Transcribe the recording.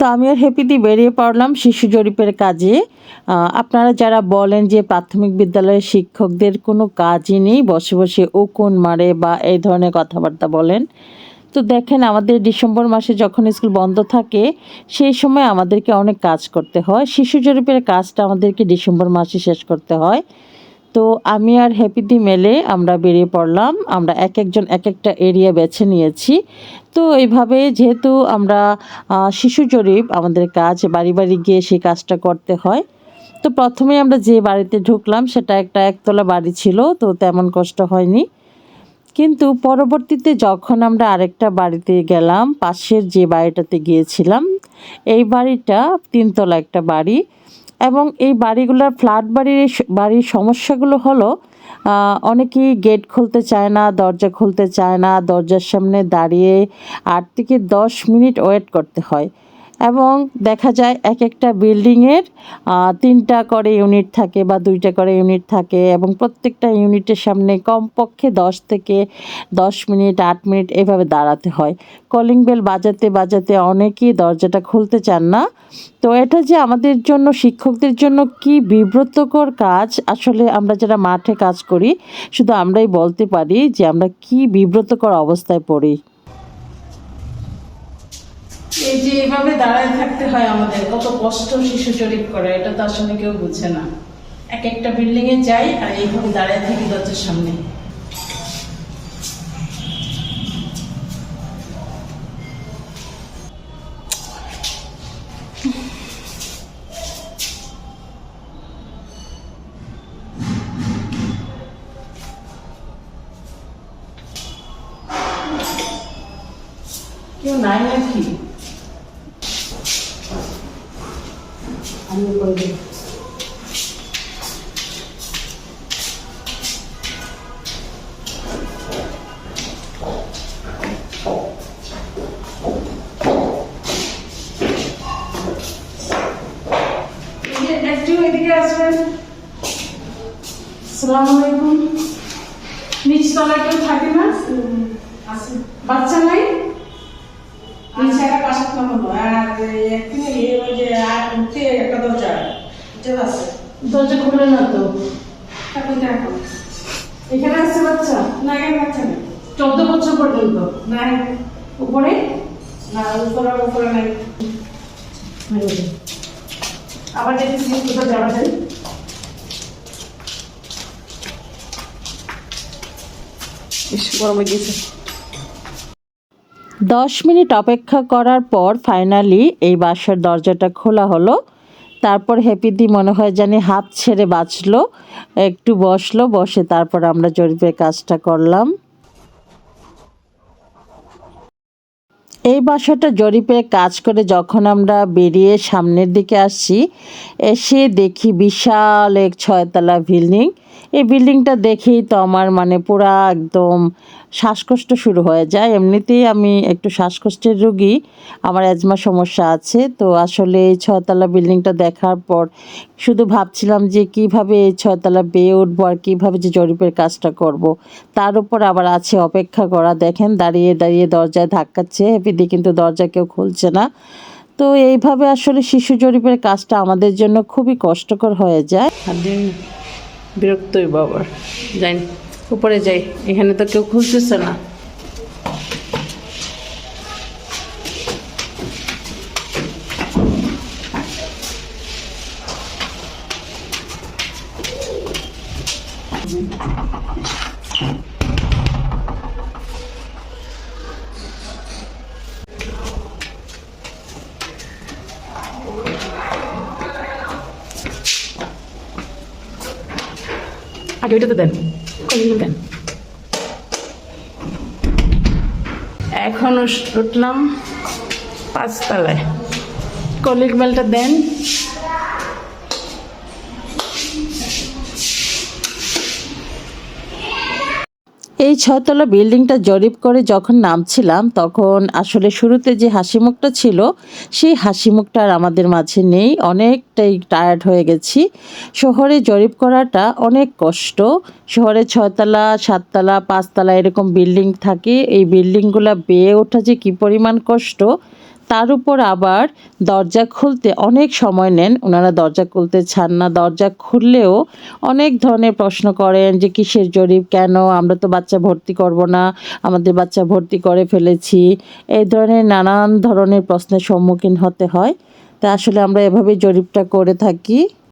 তো আমি আর হ্যাপিদি বেরিয়ে পড়লাম শিশু জরিপের কাজে। আপনারা যারা বলেন যে প্রাথমিক বিদ্যালয়ের শিক্ষকদের কোনো কাজই নেই, বসে বসে উকুন মারে বা এই ধরনের কথাবার্তা বলেন, তো দেখেন আমাদের ডিসেম্বর মাসে যখন স্কুল বন্ধ থাকে, সেই সময় আমাদেরকে অনেক কাজ করতে হয়। শিশু জরিপের কাজটা আমাদেরকে ডিসেম্বর মাসে শেষ করতে হয়। তো আমি আর হ্যাপিদি মেলে আমরা বেরিয়ে পড়লাম। আমরা এক একজন এক একটা এরিয়া বেছে নিয়েছি। তো এইভাবে যেহেতু আমরা শিশু জরিপ আমাদের কাজ, বাড়ি বাড়ি গিয়ে সেই কাজটা করতে হয়। তো প্রথমে আমরা যে বাড়িতে ঢুকলাম সেটা একটা একতলা বাড়ি ছিল, তো তেমন কষ্ট হয়নি। কিন্তু পরবর্তীতে যখন আমরা আরেকটা বাড়িতে গেলাম, পাশের যে বাড়িটাতে গিয়েছিলাম, এই বাড়িটা তিনতলা একটা বাড়ি। এবং এই বাড়িগুলোর ফ্ল্যাট বাড়ির বাড়ির সমস্যাগুলো হলো অনেকেই গেট খুলতে চায় না, দরজা খুলতে চায় না, দরজার সামনে দাঁড়িয়ে আট থেকে দশ মিনিট ওয়েট করতে হয়। এবং দেখা যায় এক একটা বিল্ডিংয়ের তিনটা করে ইউনিট থাকে বা দুইটা করে ইউনিট থাকে এবং প্রত্যেকটা ইউনিটের সামনে কমপক্ষে দশ থেকে দশ মিনিট, আট মিনিট এভাবে দাঁড়াতে হয়। কলিং বেল বাজাতে বাজাতে অনেকেই দরজাটা খুলতে চান না। তো এটা যে আমাদের জন্য, শিক্ষকদের জন্য কি বিব্রতকর কাজ, আসলে আমরা যারা মাঠে কাজ করি, শুধু আমরাই বলতে পারি যে আমরা কি বিব্রতকর অবস্থায় পড়ি। এই যে এইভাবে দাঁড়ায় থাকতে হয় আমাদের, কত কষ্ট শিশু জরিপ করে, এটা তো আসলে কেউ বুঝে না। এক একটা বিল্ডিং এ যাই আর এইভাবে দাঁড়ায় থাকি দরজার সামনে। কেউ নাই নাকি? আমি করব একটু এদিকে আসবেন। সালাম আলাইকুম। নিচ তলায় কেউ থাকে না? আছে বাচ্চা নাই? আচ্ছা এটা পাশে নামানো আর একটু ওই যে আর উঠে একটা দরজা এটা আছে দরজা খুলে না তো। এখন দেখো এখানে আছে বাচ্চা? না এখানে বাচ্চা চোদ্দ বছর পর্যন্ত? না উপরে? না উপরে উপরে নাই। আবার দেখেছি কোথাও যাওয়া যায়। গরমে গিয়েছে। দশ মিনিট অপেক্ষা করার পর ফাইনালি এই বাসার দরজাটা খোলা হলো। তারপর হ্যাপিদি মনে হয় জানি হাত ছেড়ে বাঁচলো, একটু বসল, বসে তারপর আমরা জরিপের কাজটা করলাম। এই বাসাটা জরিপের কাজ করে যখন আমরা বেরিয়ে সামনের দিকে আসছি, এসে দেখি বিশাল এক ছয়তলা বিল্ডিং এই বিল্ডিংটা দেখেই তো আমার মানে পুরা একদম শ্বাসকষ্ট শুরু হয়ে যায়। এমনিতেই আমি একটু শ্বাসকষ্টের রোগী, আমার অ্যাজমা সমস্যা আছে। তো আসলে এই ছয়তলা বিল্ডিংটা দেখার পর শুধু ভাবছিলাম যে কীভাবে এই ছয়তলা বেয়ে উঠবো আর কীভাবে যে জরিপের কাজটা করব। তার উপর আবার আছে অপেক্ষা করা, দেখেন দাঁড়িয়ে দাঁড়িয়ে দরজায় ধাক্কাচ্ছে হেপিদি কিন্তু দরজা কেউ খুলছে না। তো এইভাবে আসলে শিশু জরিপের কাজটা আমাদের জন্য খুবই কষ্টকর হয়ে যায়। বিরক্তই বাবার যাই উপরে যাই এখানে তো কেউ খুঁজতেছে না। আগে ওইটাতে দেন। কলিং দেন? এখন উঠলাম পাঁচতলায়। কলিগ বেলটা দেন। এই ছতলা বিল্ডিংটা জরিপ করে যখন নামছিলাম, তখন আসলে শুরুতে যে হাসি মুখটা ছিল, সেই হাসি মুখটা আর আমাদের মাঝে নেই। অনেকটাই টায়ার্ড হয়ে গেছি। শহরে জরিপ করাটা অনেক কষ্ট। শহরে ছয়তলা, সাততলা, পাঁচতলা এরকম বিল্ডিং থাকে। এই বিল্ডিংগুলো বেয়ে ওঠা যে কী পরিমাণ কষ্ট তার উপর আবার দরজা খুলতে অনেক সময় নেন। ওনারা দরজা খুলতে চান না। দরজা খুললেও অনেক ধরনের প্রশ্ন করেন যে, কিসের জরিপ? কেন? আমরা তো বাচ্চা ভর্তি করব না। আমাদের বাচ্চা ভর্তি করে ফেলেছি। এই ধরনের নানান ধরনের প্রশ্নের সম্মুখীন হতে হয়। তা আসলে আমরা এভাবেই জরিপটা করে থাকি।